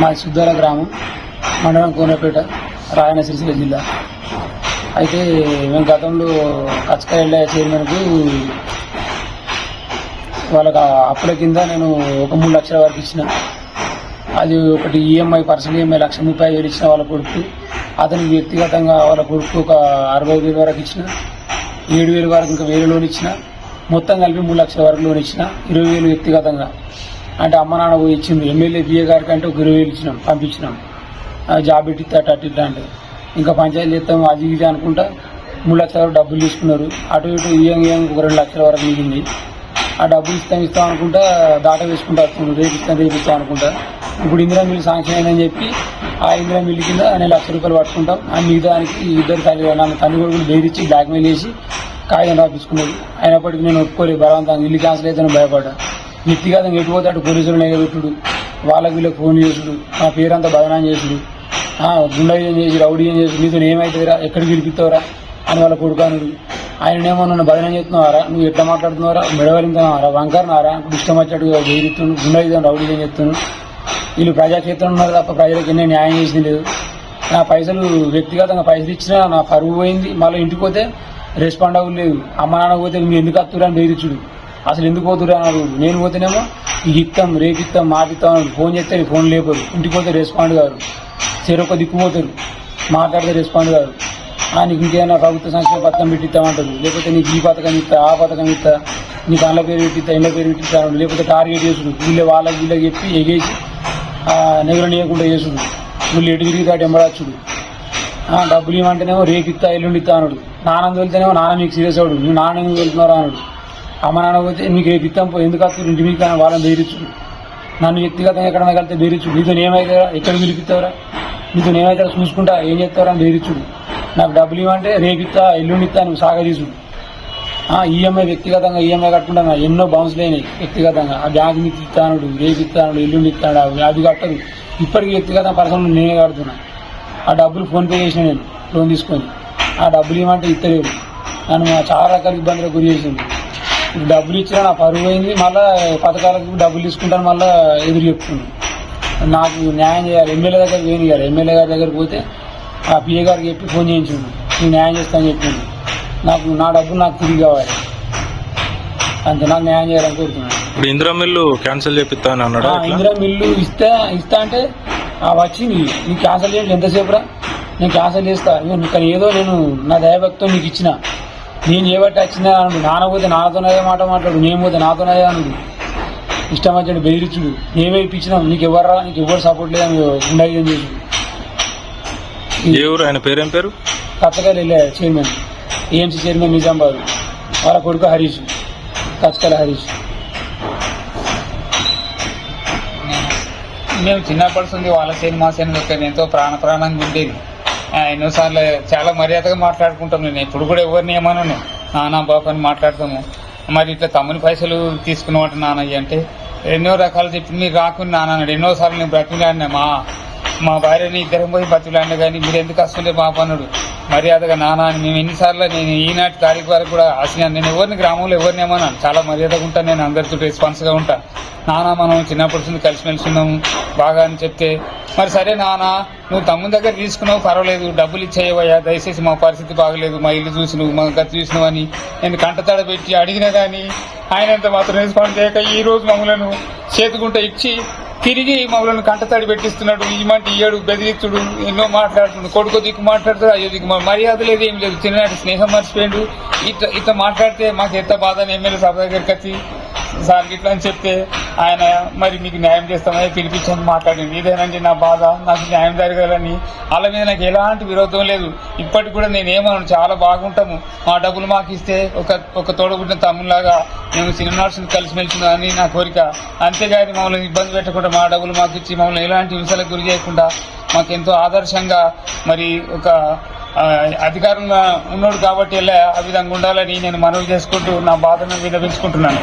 మా సుద్దాల గ్రామం మండలం కోనపేట రాయన సిరిసిల్ల జిల్లా. అయితే మేము గతంలో కచ్చకాయల చైర్మన్కు వాళ్ళకి అప్పుల కింద నేను ఒక మూడు లక్షల వరకు ఇచ్చిన. అది ఒకటి ఈఎంఐ పర్సనల్ ఈఎంఐ లక్ష ముప్పై వేలు ఇచ్చిన వాళ్ళ కొడుకు. అతనికి వ్యక్తిగతంగా వాళ్ళ కొడుకు ఒక అరవై వేలు వరకు ఇచ్చిన. ఏడు వేలు వరకు ఇంకా వేలు లోన్ ఇచ్చిన. మొత్తం కలిపి మూడు లక్షల వరకు లోన్ ఇచ్చిన. ఇరవై వేలు వ్యక్తిగతంగా. అంటే అమ్మ నాన్న పోయి ఇచ్చింది ఎమ్మెల్యే బిఏ గారికి అంటే ఒక ఇరవై వేలు ఇచ్చినాం పంపించినాం. ఆ జాబ్ పెట్టి అటు అటు ఇట్లా అంటే. ఇంకా పంచాయతీ చేస్తాం అది ఇది అనుకుంటా. మూడు లక్షల వరకు డబ్బులు తీసుకున్నారు. అటు ఇటు ఇయ్యం ఇయ్యం ఒక రెండు లక్షల వరకు మిగింది ఆ డబ్బులు ఇస్తాం ఇస్తాం అనుకుంటా దాట వేసుకుంటా వస్తున్నారు రేపు ఇస్తాం రేపు ఇస్తాం అనుకుంటా. ఇప్పుడు ఇందిరా మిల్లు శాంక్షన్ అయిందని చెప్పి ఆ ఇందిరా మిల్లు కింద నేను లక్ష రూపాయలు పట్టుకుంటాం. ఆ మిగతానికి ఇద్దరు తల్లి నన్ను తల్లి కొడుకులు బెదిరించి బ్లాక్మెయిల్ చేసి కాగితం రాపించుకున్నది అయినప్పటికీ నేను ఒప్పుకోలేదు బలవంతంగా. ఇల్లు క్యాన్సిల్ అయితే భయపడ్డా. వ్యక్తిగతంగా ఎటుపోతాడు అటు పోలీసులు నెగబెట్టుడు వాళ్ళకి వీళ్ళకి ఫోన్ చేసుడు. నా పేరంతా బదనాం చేసుడు. ఆ, గుండాయిజం చేసి రౌడీజం చేసి నీతో ఏమవుతుందిరా ఎక్కడికి పిలిపిస్తావురా? అని వాళ్ళ కొడుకానుడు ఆయననేమో నన్ను బదనం చేస్తున్నావారా? నువ్వు ఎట్లా మాట్లాడుతున్నారా మెడవరింతున్నారా వంకరనారా ఇష్టం వచ్చేట్టుగా వేరుతున్నాను గుండాయిజం రౌడీజం చేస్తున్నాడు వీళ్ళు ప్రజాక్షేత్రం ఉన్నారు తప్ప ప్రజలకు ఎన్నో న్యాయం చేసింది లేదు. నా పైసలు వ్యక్తిగతంగా పైసలు ఇచ్చినా నా పరువు పోయింది. మళ్ళీ ఇంటికి పోతే రెస్పాండ్ అవ్వలేదు అమ్మ నాన్న పోతే మీరు ఎందుకు వస్తురా అని బెదిరించుడు. అసలు ఎందుకు పోతురా అని నేను పోతేనేమో ఇది ఇస్తాం రేపు ఇస్తాం మాట ఇస్తాం ఫోన్ చేస్తే ఫోన్ లేపరు. ఇంటికి పోతే రెస్పాండ్ కాదు. చెరొక దిక్కుపోతారు మాట్లాడితే రెస్పాండ్ కాదు. ఆ, నీకు ఇంకేమైనా ప్రభుత్వ సంక్షేమ పథకం పెట్టిస్తామంటారు. లేకపోతే నీకు ఈ పథకం ఇస్తా ఆ పథకం ఇస్తా నీకు అండ్ల పేరు పెట్టిస్తా ఇండ్ల పేరు పెట్టిస్తా లేకపోతే టార్గెట్ చేసుడు వీళ్ళే వాళ్ళకి వీళ్ళకి చెప్పి ఎగేసి నెగరనీయకుండా చేసుడు వీళ్ళు ఎటు తిరిగి దాటి ఎంబడాచుడు డబ్బులు ఇవ్వమంటేనేమో రేపు ఇస్తా ఎల్లుండి ఇస్తా అన్నాడు. నాన్న వెళ్తేనేమో నాన్న మీకు సీరియస్ అవడు. నువ్వు నాన్న ఎందుకు వెళ్తున్నారా అన్నాడు. అమ్మ నాన్న పోతే నీకు రేపు పో ఎందుకు వస్తారు ఇంటి మీకు వాళ్ళని బెదిరించుడు నన్ను వ్యక్తిగతంగా ఎక్కడన్నా కలితే బెదిరించుడు నీతో ఏమైతే ఎక్కడ పిలిపిస్తావురా నీతో ఏమైతే చూసుకుంటా ఏం చేస్తావురా అని బెదిరించుడు నాకు డబ్బులు ఇవ్వంటే రేపు ఇస్తా ఎల్లుండి ఇస్తా నువ్వు సాగదీసుడు ఈఎంఐ వ్యక్తిగతంగా ఈఎంఐ కట్టుకుంటా నా ఎన్నో బౌన్స్ లేని వ్యక్తిగతంగా. ఆ బ్యాంక్ మీకు ఇస్తానుడు రేపు ఇస్తానుడు ఎల్లుండి ఇస్తాడు అది కట్టదు. ఇప్పటికీ వ్యక్తిగత పర్సనల్ నేనే కడుతున్నా. ఆ డబ్బులు ఫోన్పే చేసిన నేను లోన్ తీసుకొని. ఆ డబ్బులు ఇవ్వమంటే ఇస్తలేడు. నన్ను చాలా రకాల ఇబ్బందులకు గురి చేసింది డబ్బులు ఇచ్చినా నా పరువు పోయింది మళ్ళీ పథకాలకు డబ్బులు తీసుకుంటాను మళ్ళీ ఎదురు చెప్తున్నాను నాకు న్యాయం చేయాలి. ఎమ్మెల్యే దగ్గర పోయింది కదా ఎమ్మెల్యే గారి దగ్గరికి పోతే ఆ పిఏ గారికి చెప్పి ఫోన్ చేయించిండు. నేను న్యాయం చేస్తానని చెప్పిండు. నాకు నా డబ్బులు నాకు తిరిగి కావాలి. అంతే నాకు న్యాయం చేయాలని కోరుతున్నాను. ఇప్పుడు ఇందిరా మిల్లు క్యాన్సిల్ చేపిస్తా అని అన్నాడా? ఇందిరా మిల్లు ఇస్తా ఇస్తా అంటే ఆ వచ్చింది. నీకు క్యాన్సల్ చేయండి ఎంతసేపు రా నేను క్యాన్సల్ చేస్తా. కానీ ఏదో నేను నా దయభక్తం నీకు ఇచ్చిన నేను చేయబట్టి వచ్చిందా అన్నాడు. నాన్న పోతే నాతోనే మాట మాట్లాడు నేను పోతే నాతోనే అన్నాడు. ఇష్టం వచ్చాడు బెదిరించుడు. మేమే ఇప్పించినాం నీకు ఎవర్రా? నీకు ఎవరు సపోర్ట్ లేదని గుండాయిజం చేసి ఏ ఊరు? ఆయన పేరేం పేరు? కచ్చకాయలు వెళ్ళే చైర్మన్. ఏఎంసీ చైర్మన్ నిజామాబాద్ వాళ్ళ కొడుకు హరీష్. కచ్చకాయల హరీష్. మేము చిన్నప్పటి నుండి వాళ్ళ సేను మా సేను ఎంతో ప్రాణ ప్రాణంగా ఉండేది. ఎన్నోసార్లు చాలా మర్యాదగా మాట్లాడుకుంటాం నేను. ఇప్పుడు కూడా ఎవరిని ఏమనను. నాన్న బాబు అని మాట్లాడతాము. మరి ఇట్లా తమ్ముని పైసలు తీసుకున్నమాట నాన్నయ్య అంటే ఎన్నో రకాలు చెప్పి మీరు రాకుండా నాన్నన్నాడు ఎన్నోసార్లు నేను బ్రతిలాడినా మా మా భార్యని ఇద్దరం పోయి బతిలాడినా కానీ మీరు ఎందుకు వస్తుండే బాబు అన్నాడు. మర్యాదగా నాన్న అని మేము ఎన్నిసార్లు నేను ఈనాటి తారీఖు వరకు కూడా ఆశ నేను ఎవరిని గ్రామంలో ఎవరిని ఏమన్నాను చాలా మర్యాదగా ఉంటాను నేను అందరితో రెస్పాన్స్గా ఉంటాను నానా మనం చిన్నప్పటి నుంచి కలిసిమెలిసి ఉన్నాము బాగా అని చెప్తే. మరి సరే నానా నువ్వు తమ్ముని దగ్గర తీసుకున్నావు పర్వాలేదు డబ్బులు ఇచ్చేయవయ్యా దయచేసి మా పరిస్థితి బాగలేదు మా ఇల్లు చూసి నువ్వు మా గతి చూసినావు అని నేను కంటతడ పెట్టి అడిగినా కానీ ఆయన ఎంత మాత్రం రెస్పాండ్ చేయక ఈ రోజు మమ్మలను చేతుకుంట ఇచ్చి తిరిగి మమ్మల్ని కంటతడి పెట్టిస్తున్నాడు ఇమంటే ఇయ్యడు బెదిరిస్తుడు ఎన్నో మాట్లాడుతున్నాడు కొడుకు దిక్కు మాట్లాడుతాడు అయ్యో దిక్కు మర్యాద లేదు ఏం లేదు చిన్ననాటి స్నేహం మర్చిపోయాడు. ఇట్లా ఇట్లా మాట్లాడితే మాకు ఎంత బాధ అని ఎమ్మెల్యే సభ దగ్గరికి వచ్చి సార్ ఇట్లా అని చెప్తే ఆయన మరి మీకు న్యాయం చేస్తామని పిలిపించని మాట్లాడింది ఇదేనండి నా బాధ. నాకు న్యాయం జరగాలని వాళ్ళ మీద నాకు ఎలాంటి విరోధం లేదు. ఇప్పటికి కూడా నేను చాలా బాగుంటాము. మా డబ్బులు మాకు ఇస్తే ఒక ఒక తోడబుట్టిన తమ్ములాగా మేము సినిమాసులు కలిసిమెలిసిన అని నా కోరిక. అంతేగాని మమ్మల్ని ఇబ్బంది పెట్టకుండా మా డబ్బులు మాకు ఇచ్చి మమ్మల్ని ఎలాంటి హింసలకు గురి చేయకుండా మాకెంతో ఆదర్శంగా మరి ఒక అధికారంగా ఉన్నాడు కాబట్టి వెళ్ళా ఆ విధంగా ఉండాలని నేను మనవి చేసుకుంటూ నా బాధను విన్నవించుకుంటున్నాను.